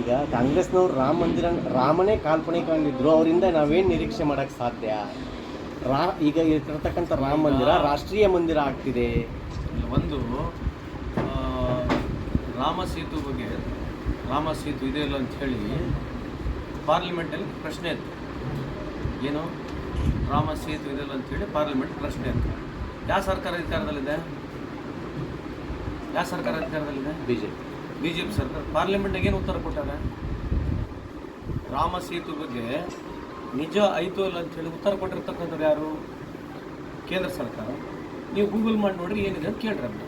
ಈಗ ಕಾಂಗ್ರೆಸ್ನವ್ರು ರಾಮ ಮಂದಿರ ರಾಮನೇ ಕಾಲ್ಪನಿಕ ಅಂದಿದ್ರು ಅವರಿಂದ ನಾವೇನು ನಿರೀಕ್ಷೆ ಮಾಡೋಕ್ಕೆ ಸಾಧ್ಯ? ರಾ ಈಗ ಇರ್ತಕ್ಕಂಥ ರಾಮ ಮಂದಿರ ರಾಷ್ಟ್ರೀಯ ಮಂದಿರ ಆಗ್ತಿದೆ. ಒಂದು ರಾಮ ಸೇತು ಬಗ್ಗೆ ರಾಮ ಸೇತು ಇದೆ ಇಲ್ಲ ಅಂತ ಹೇಳಿ ಪಾರ್ಲಿಮೆಂಟಲ್ಲಿ ಪ್ರಶ್ನೆ ಇತ್ತು. ಏನು? ರಾಮ ಸೇತು ಇದೆ ಅಂತೇಳಿ ಅಂತ ಹೇಳಿ ಪಾರ್ಲಿಮೆಂಟ್ ಪ್ರಶ್ನೆ ಇತ್ತು. ಯಾವ ಸರ್ಕಾರ ಅಧಿಕಾರದಲ್ಲಿದೆ? ಯಾವ ಸರ್ಕಾರ ಅಧಿಕಾರದಲ್ಲಿದೆ? B J B J P ಸರ್ಕಾರ ಪಾರ್ಲಿಮೆಂಟ್ಗೆ ಏನು ಉತ್ತರ ಕೊಟ್ಟಾರೆ? ರಾಮ ಸೇತು ಬಗ್ಗೆ ನಿಜ ಆಯಿತು ಅಲ್ಲ ಅಂತೇಳಿ ಉತ್ತರ ಕೊಟ್ಟಿರ್ತಕ್ಕಂಥದ್ದು ಯಾರು? ಕೇಂದ್ರ ಸರ್ಕಾರ. ನೀವು ಗೂಗಲ್ ಮಾಡಿ ನೋಡ್ರಿ ಏನಿದೆ ಅಂತ ಕೇಳ್ರಿ ಅಂತ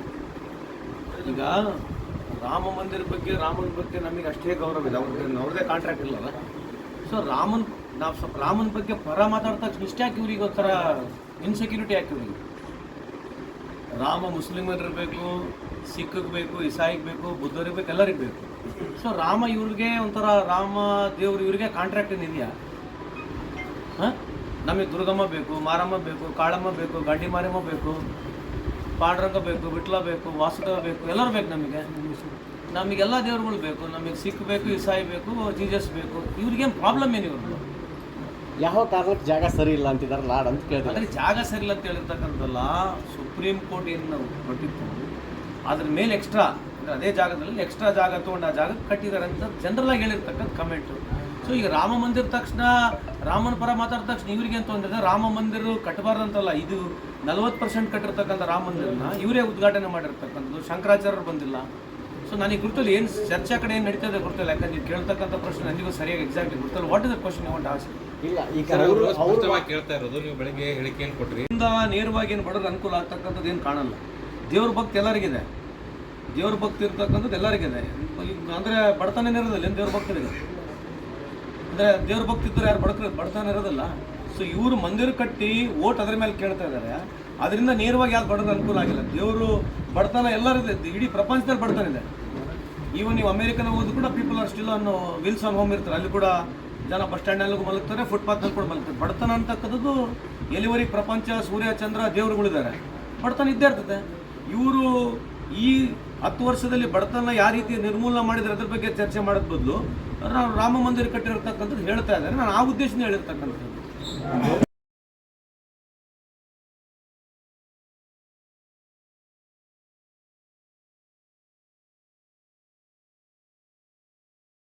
ಈಗ ರಾಮ ಮಂದಿರ ಬಗ್ಗೆ, ರಾಮನ ಬಗ್ಗೆ ನಮಗೆ ಅಷ್ಟೇ ಗೌರವ ಇದೆ ಅವ್ರದ್ದು ಅವ್ರದ್ದೇ ಕಾಂಟ್ರಾಕ್ಟ್ ಇಲ್ಲಲ್ಲ ಸೊ ರಾಮನ್, ನಾವು ಸ್ವಲ್ಪ ರಾಮನ ಬಗ್ಗೆ ಪರ ಮಾತಾಡ್ತಾ ಇಷ್ಟ ಯಾಕೆ ಇವ್ರಿಗೆ ಒಂಥರ ಇನ್ಸೆಕ್ಯೂರಿಟಿ ಯಾಕೆ ಇವ್ರಿಗೆ. ರಾಮ ಮುಸ್ಲಿಮರಿಗೆ ಸಿಖ್ಗೆ ಬೇಕು ಇಸಾಯಿಗೆ ಬೇಕು ಬುದ್ಧರಿಗೆ ಬೇಕು ಎಲ್ಲರಿಗೆ ಬೇಕು ಸೊ ರಾಮ ಇವ್ರಿಗೆ ಒಂಥರ ರಾಮ ದೇವ್ರು ಇವ್ರಿಗೆ ಕಾಂಟ್ರಾಕ್ಟ್ ಇದೆಯಾ ಹಾಂ? ನಮಗೆ ದುರ್ಗಮ್ಮ ಬೇಕು ಮಾರಮ್ಮ ಬೇಕು ಕಾಳಮ್ಮ ಬೇಕು ಗಂಡಿ ಮಾರಮ್ಮ ಬೇಕು ಪಾಂಡ್ರಂಗ ಬೇಕು ವಿಟ್ಲ ಬೇಕು ವಾಸುದೇವ ಬೇಕು ಎಲ್ಲರೂ ಬೇಕು ನಮಗೆ. ನಮಗೆಲ್ಲ ದೇವ್ರುಗಳು ಬೇಕು. ನಮಗೆ ಸಿಖ್ ಬೇಕು ಇಸಾಯಿ ಬೇಕು ಜೀಜಸ್ ಬೇಕು. ಇವ್ರಿಗೇನು ಪ್ರಾಬ್ಲಮ್ ಏನು ಇವ್ರದ್ದು? ಯಾವ ಕಾರಣಕ್ಕೆ ಜಾಗ ಸರಿ ಇಲ್ಲ ಅಂತಿದ್ದಾರೆ ಲಾಡ್ ಅಂತ ಕೇಳಿದ್ರೆ ಅಂದರೆ ಜಾಗ ಸರಿ ಇಲ್ಲ ಅಂತ ಹೇಳಿರ್ತಕ್ಕಂಥದ್ದಲ್ಲ ಸುಪ್ರೀಂ ಕೋರ್ಟ್ ಏನು ನಾವು ಕೊಟ್ಟಿತ್ತು ಅದ್ರ ಮೇಲೆ ಎಕ್ಸ್ಟ್ರಾ ಅಂದರೆ ಅದೇ ಜಾಗದಲ್ಲಿ ಎಕ್ಸ್ಟ್ರಾ ಜಾಗ ತೊಗೊಂಡು ಆ ಜಾಗ ಕಟ್ಟಿದ್ದಾರೆ ಅಂತ ಜನರಲ್ ಆಗಿ ಹೇಳಿರ್ತಕ್ಕಂಥ ಕಮೆಂಟು ಸೊ ಈಗ ರಾಮ ಮಂದಿರ ತಕ್ಷಣ ರಾಮನ ಪರ ಮಾತಾಡಿದ ತಕ್ಷಣ ಇವ್ರಿಗೆ ಅಂತ ತೊಂದರೆ ರಾಮ ಮಂದಿರ ಕಟ್ಟಬಾರ್ದಂತಲ್ಲ ಇದು ನಲ್ವತ್ತು ಪರ್ಸೆಂಟ್ ಕಟ್ಟಿರ್ತಕ್ಕಂಥ ರಾಮ ಮಂದಿರನ ಇವರೇ ಉದ್ಘಾಟನೆ ಮಾಡಿರ್ತಕ್ಕಂಥದ್ದು. ಶಂಕರಾಚಾರ್ಯರು ಬಂದಿಲ್ಲ. ಸೊ ನನಗೆ ಗುರುತಲ್ಲಿ ಏನು ಚರ್ಚೆ ಕಡೆ ಏನು ನಡೀತದೆ ಗೊತ್ತಿಲ್ಲ ಯಾಕಂದ್ರೆ ನೀವು ಕೇಳ್ತಕ್ಕಂಥ ಪ್ರಶ್ನೆ ನನಗೂ ಸರಿಯಾಗಿ ಎಕ್ಸಾಕ್ಟ್ಲಿ ಗೊತ್ತಿಲ್ಲ what is the question want ask ಇಲ್ಲ ಈಗ ಕೇಳ್ತಾ ಇರೋದು ನೀವು ಬೆಳಗ್ಗೆ ಕೊಟ್ರಿ. ಇಂದ ನೇರವಾಗಿ ಏನು ಬಡವ್ರಿಗೆ ಅನುಕೂಲ ಆಗ್ತಕ್ಕಂಥದ್ದು ಏನು ಕಾಣಲ್ಲ. ದೇವ್ರ ಭಕ್ತಿ ಎಲ್ಲರಿಗಿದೆ. ದೇವ್ರ ಭಕ್ತಿ ಇರ್ತಕ್ಕಂಥದ್ದು ಎಲ್ಲರಿಗಿದೆ ಅಂದರೆ ಬಡತನ ಇರೋದಿಲ್ಲ ಏನು ದೇವ್ರ ಭಕ್ತರಿಗೆ ಅಂದರೆ ದೇವ್ರ ಭಕ್ತಿ ಇದ್ದರೆ ಯಾರು ಬಡಕರು ಬಡತನ ಇರೋದಿಲ್ಲ ಸೊ ಇವರು ಮಂದಿರ ಕಟ್ಟಿ ಓಟ್ ಅದ್ರ ಮೇಲೆ ಕೇಳ್ತಾ ಇದ್ದಾರೆ ಅದರಿಂದ ನೇರವಾಗಿ ಯಾವ್ದು ಬಡವ್ರಿಗೆ ಅನುಕೂಲ ಆಗಿಲ್ಲ. ದೇವರು ಬಡತನ ಎಲ್ಲರಿದೆ. ಇಡೀ ಪ್ರಪಂಚದಲ್ಲಿ ಬಡತನ ಇದೆ. ಈವನ್ ನೀವು ಅಮೇರಿಕನ ಹೋದ್ರು ಕೂಡ ಪೀಪಲ್ ಆರ್ ಸ್ಟಿಲ್ ಅನ್ನೋ ವಿಲ್ಸ್ ಆನ್ ಹೋಮ್ ಇರ್ತಾರೆ. ಅಲ್ಲಿ ಕೂಡ ಜನ ಬಸ್ ಸ್ಟ್ಯಾಂಡಲ್ಲಿಗೂ ಮಲಗ್ತಾರೆ ಫುಟ್ಪಾತ್ನಲ್ಲಿ ಕೂಡ ಮಲಗ್ತಾರೆ. ಬಡತನ ಅಂತಕ್ಕಂಥದ್ದು ಎಲ್ಲಿವರೆಗೆ ಪ್ರಪಂಚ, ಸೂರ್ಯ, ಚಂದ್ರ ದೇವರುಗಳಿದ್ದಾರೆ. ಬಡತನ ಇದ್ದೇ ಇರ್ತದೆ. ಇವರು ಈ ಹತ್ತು ವರ್ಷದಲ್ಲಿ ಬಡತನ ಯಾವ ರೀತಿ ನಿರ್ಮೂಲನೆ ಮಾಡಿದ್ರೆ ಅದ್ರ ಬಗ್ಗೆ ಚರ್ಚೆ ಮಾಡೋದ್ ಬದಲು, ರಾಮ ಮಂದಿರ ಕಟ್ಟಿರ್ತಕ್ಕಂಥದ್ದು ಹೇಳ್ತಾ ಇದ್ದಾರೆ. ನಾನು ಆ ಉದ್ದೇಶದಿಂದ ಹೇಳಿರ್ತಕ್ಕಂಥದ್ದು.